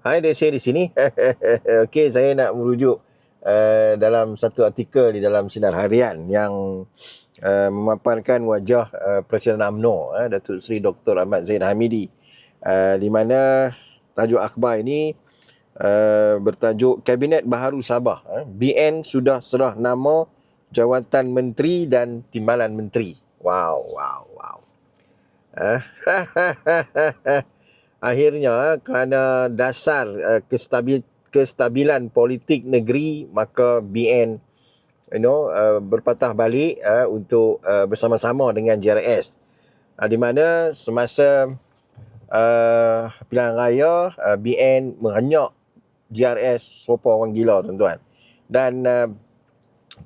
Hai, dia saya di sini. Okey, saya nak merujuk uh, dalam satu artikel di dalam Sinar Harian yang uh, memaparkan wajah uh, Presiden UMNO, uh, Datuk Seri Dr. Ahmad Zain Hamidi. Uh, di mana tajuk akhbar ini uh, bertajuk Kabinet Baharu Sabah. Uh, BN sudah serah nama jawatan menteri dan timbalan menteri. Wow, wow, wow. Uh, akhirnya kerana dasar uh, kestabil kestabilan politik negeri maka BN you know uh, berpatah balik uh, untuk uh, bersama-sama dengan JRS uh, di mana semasa uh, pilihan raya uh, BN menghanyak JRS serupa orang gila tuan-tuan. Dan uh,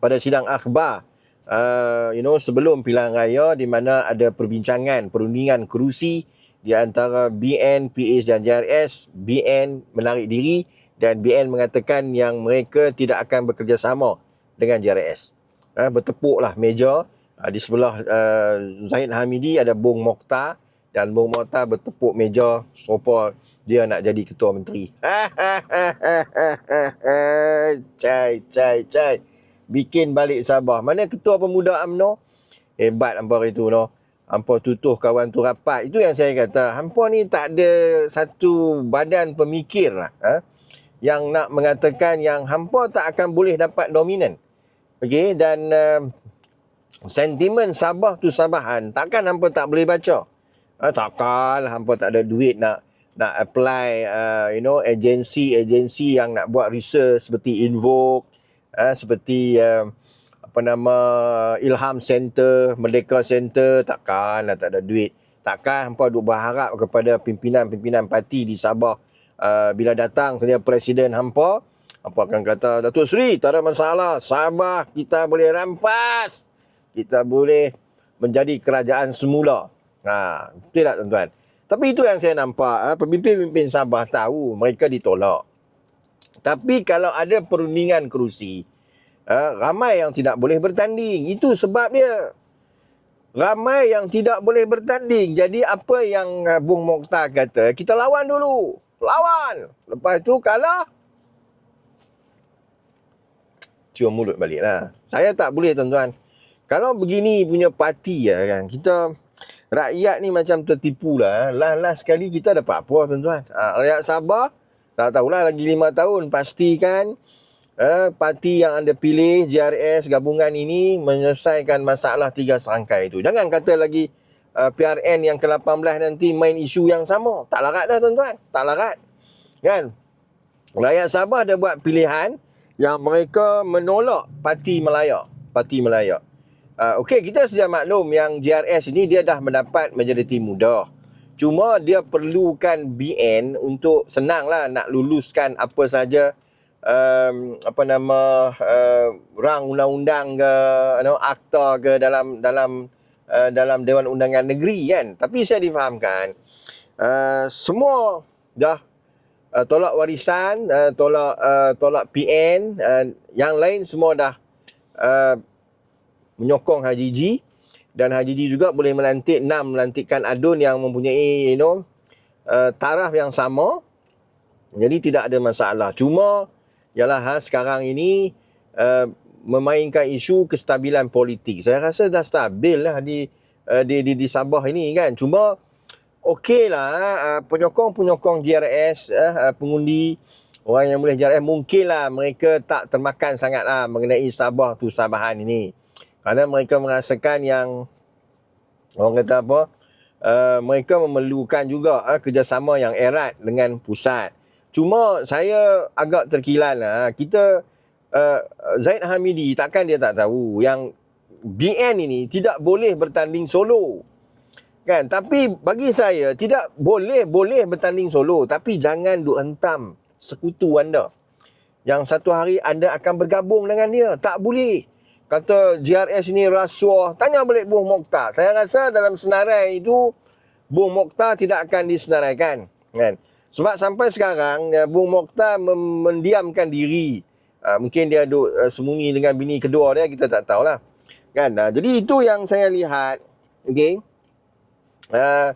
pada sidang akhbar uh, you know sebelum pilihan raya di mana ada perbincangan perundingan kerusi di antara BN, PH dan JRS, BN menarik diri dan BN mengatakan yang mereka tidak akan bekerjasama dengan JRS. Ha, bertepuklah meja ha, di sebelah uh, Zaid Hamidi ada Bung Mokhtar dan Bung Mokhtar bertepuk meja serupa dia nak jadi ketua menteri. cai, cai, cai. Bikin balik Sabah. Mana ketua pemuda UMNO? Hebat hampa itu, no. Hampa tutuh kawan tu rapat. Itu yang saya kata. Hampa ni tak ada satu badan pemikir lah. Ha? Yang nak mengatakan yang hampa tak akan boleh dapat dominan. Okey. Dan uh, sentimen Sabah tu Sabahan. Takkan hampa tak boleh baca. Ha, takkan hampa tak ada duit nak nak apply uh, you know agensi-agensi yang nak buat research seperti Invoke uh, seperti uh, apa nama Ilham Center, Merdeka Center, takkan lah tak ada duit. Takkan hampa duk berharap kepada pimpinan-pimpinan parti di Sabah uh, bila datang kerja presiden hampa, hampa akan kata, Datuk Seri, tak ada masalah. Sabah kita boleh rampas. Kita boleh menjadi kerajaan semula. Ha, betul tak tuan-tuan? Tapi itu yang saya nampak, ha, pemimpin-pemimpin Sabah tahu mereka ditolak. Tapi kalau ada perundingan kerusi, Uh, ramai yang tidak boleh bertanding. Itu sebab dia. Ramai yang tidak boleh bertanding. Jadi apa yang uh, Bung Mokhtar kata, kita lawan dulu. Lawan. Lepas tu kalah. Cium mulut balik lah. Saya tak boleh tuan-tuan. Kalau begini punya parti ya kan, kita rakyat ni macam tertipu lah. Last-last sekali kita dapat apa tuan-tuan. Ha, rakyat Sabah, tak tahulah lagi lima tahun. Pastikan eh, parti yang anda pilih JRS gabungan ini menyelesaikan masalah tiga serangkai itu. Jangan kata lagi uh, eh, PRN yang ke-18 nanti main isu yang sama. Tak larat dah tuan-tuan. Tak larat. Kan? Rakyat Sabah ada buat pilihan yang mereka menolak parti Melaya. Parti Melaya. Uh, Okey, kita sedia maklum yang JRS ini dia dah mendapat majoriti mudah. Cuma dia perlukan BN untuk senanglah nak luluskan apa saja um, apa nama uh, rang undang-undang ke you know, akta ke dalam dalam uh, dalam Dewan Undangan Negeri kan. Tapi saya difahamkan uh, semua dah uh, tolak warisan uh, tolak uh, tolak PN uh, yang lain semua dah uh, menyokong Haji Ji dan Haji Ji juga boleh melantik enam melantikkan adun yang mempunyai you know uh, taraf yang sama. Jadi tidak ada masalah. Cuma ialah ha, sekarang ini uh, memainkan isu kestabilan politik. Saya rasa dah stabil lah di, uh, di, di, di Sabah ini kan. Cuma okeylah uh, penyokong-penyokong JRS, uh, pengundi, orang yang boleh JRS, mungkinlah mereka tak termakan sangatlah mengenai Sabah tu Sabahan ini. Kerana mereka merasakan yang, orang kata apa, uh, mereka memerlukan juga uh, kerjasama yang erat dengan pusat. Cuma saya agak terkilan lah. Kita uh, Zaid Hamidi takkan dia tak tahu yang BN ini tidak boleh bertanding solo. Kan? Tapi bagi saya tidak boleh boleh bertanding solo tapi jangan duk hentam sekutu anda. Yang satu hari anda akan bergabung dengan dia. Tak boleh. Kata JRS ini rasuah. Tanya balik Bung Mokhtar. Saya rasa dalam senarai itu Bung Mokhtar tidak akan disenaraikan. Kan? Sebab sampai sekarang ya, Bung Mokhtar mendiamkan diri. Uh, mungkin dia duduk uh, sembunyi dengan bini kedua dia kita tak tahulah. Kan? Uh, jadi itu yang saya lihat. Okey. Uh,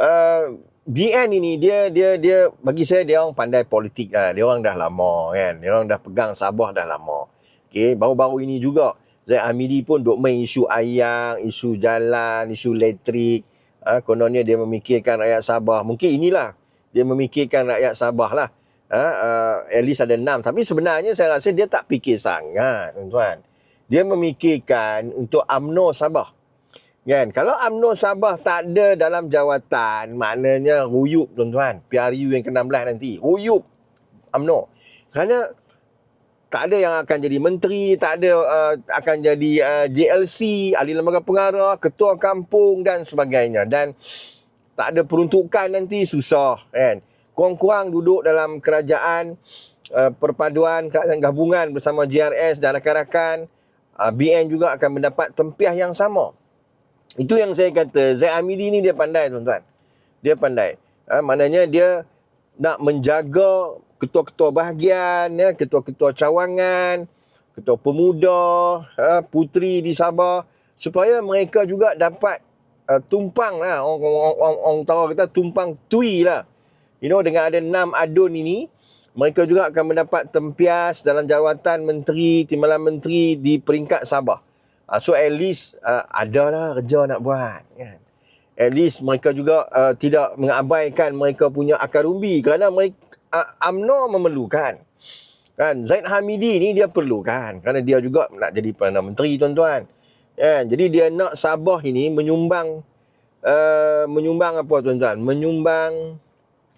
uh, BN ini dia dia dia bagi saya dia orang pandai politik lah. Dia orang dah lama kan. Dia orang dah pegang Sabah dah lama. Okey, baru-baru ini juga Zaid Hamidi pun duk main isu ayang, isu jalan, isu elektrik. Ha, kononnya dia memikirkan rakyat Sabah. Mungkin inilah dia memikirkan rakyat Sabah lah. Ha, uh, at least ada enam. Tapi sebenarnya saya rasa dia tak fikir sangat, tuan-tuan. Dia memikirkan untuk UMNO Sabah. Kan? Kalau UMNO Sabah tak ada dalam jawatan, maknanya ruyup, tuan-tuan. PRU yang ke-16 nanti. Ruyup UMNO. Kerana tak ada yang akan jadi menteri, tak ada uh, akan jadi uh, JLC, ahli lembaga pengarah, ketua kampung dan sebagainya. Dan tak ada peruntukan nanti susah kan. Kurang-kurang duduk dalam kerajaan uh, perpaduan kerajaan gabungan bersama JRS dan rakan-rakan uh, BN juga akan mendapat tempiah yang sama. Itu yang saya kata Zaid Amidi ni dia pandai tuan-tuan. Dia pandai. Uh, maknanya dia nak menjaga ketua-ketua bahagian, ya, ketua-ketua cawangan, ketua pemuda, ha, putri di Sabah supaya mereka juga dapat uh, tumpang lah orang, orang, orang, orang tahu kita tumpang tui lah. You know dengan ada enam adun ini mereka juga akan mendapat tempias dalam jawatan menteri, timbalan menteri di peringkat Sabah. Uh, so at least uh, ada lah kerja nak buat kan. At least mereka juga uh, tidak mengabaikan mereka punya akar umbi kerana mereka uh, UMNO memerlukan. Kan Zaid Hamidi ni dia perlukan kerana dia juga nak jadi Perdana Menteri tuan-tuan. Kan jadi dia nak Sabah ini menyumbang uh, menyumbang apa tuan-tuan? Menyumbang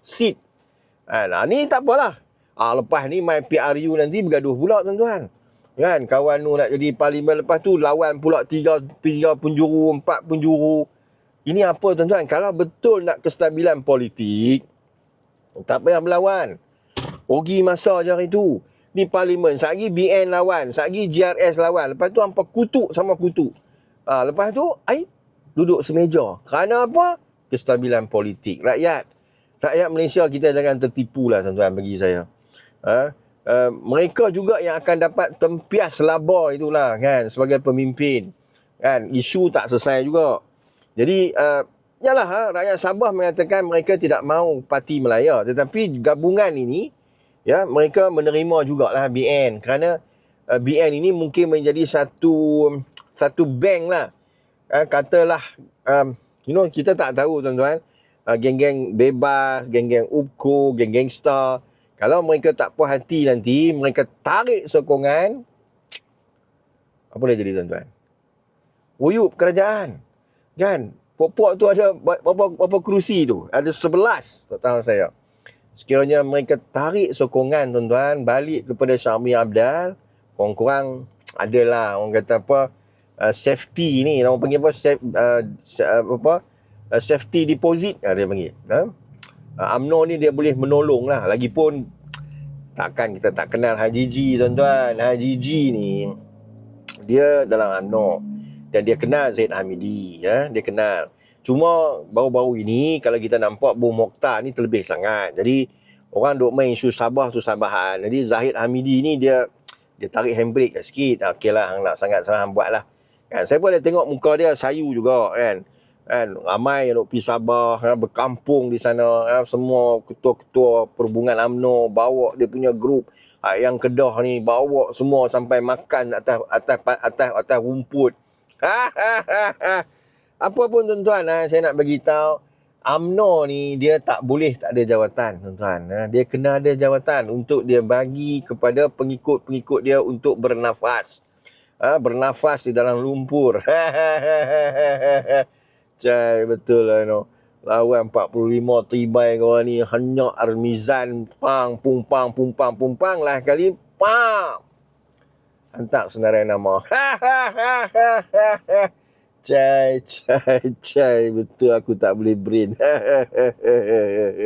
seat. Kan nah, ni tak apalah. Ah lepas ni my PRU nanti bergaduh pula tuan-tuan. Kan kawan nu nak jadi parlimen lepas tu lawan pula tiga, tiga penjuru, empat penjuru. Ini apa tuan-tuan? Kalau betul nak kestabilan politik, tak payah melawan. Rugi masa je hari tu. Ni parlimen. Sehari BN lawan. Sehari GRS lawan. Lepas tu hampa kutuk sama kutuk. Ha, lepas tu, ai duduk semeja. Kerana apa? Kestabilan politik. Rakyat. Rakyat Malaysia kita jangan tertipu lah tuan-tuan bagi saya. Ha? Uh, mereka juga yang akan dapat tempias laba itulah kan sebagai pemimpin kan isu tak selesai juga jadi uh, Yalah, ha, rakyat Sabah mengatakan mereka tidak mahu parti Melaya. Tetapi gabungan ini, ya mereka menerima jugalah BN. Kerana uh, BN ini mungkin menjadi satu satu bank lah. Uh, katalah, um, you know, kita tak tahu tuan-tuan. Uh, geng-geng bebas, geng-geng UPKO, geng-geng star. Kalau mereka tak puas hati nanti, mereka tarik sokongan. Apa boleh jadi tuan-tuan? Uyup kerajaan. Kan? Pokok tu ada berapa berapa kerusi tu? Ada sebelas tak tahu saya. Sekiranya mereka tarik sokongan tuan-tuan balik kepada Syami Abdal, kurang-kurang adalah orang kata apa uh, safety ni orang panggil apa safe, uh, apa uh, safety deposit uh, dia panggil. Uh, UMNO ni dia boleh menolong lah. Lagipun takkan kita tak kenal Haji Ji tuan-tuan. Haji Ji ni dia dalam UMNO dan dia kenal Zaid Hamidi ya dia kenal cuma baru-baru ini kalau kita nampak Bu Mokhtar ni terlebih sangat. Jadi orang duk main isu Sabah tu Sabahan. Jadi Zahid Hamidi ni dia dia tarik handbrake sikit. Ah, lah hang nak sangat sangat hang buat lah. Kan saya boleh tengok muka dia sayu juga kan. Kan ramai yang duk pergi Sabah kan, berkampung di sana kan, semua ketua-ketua perhubungan AMNO bawa dia punya grup. Ah, yang Kedah ni bawa semua sampai makan atas atas atas atas rumput Apa pun tuan-tuan, ha, saya nak bagi tahu UMNO ni dia tak boleh tak ada jawatan tuan-tuan. Ha, dia kena ada jawatan untuk dia bagi kepada pengikut-pengikut dia untuk bernafas. Ha, bernafas di dalam lumpur. Cai betul lah no. Lawan 45 tibai kau ni hanya armizan pang pung pang pung pang pung pang lah kali pang hantar senarai nama. cai, cai, cai. Betul aku tak boleh brain.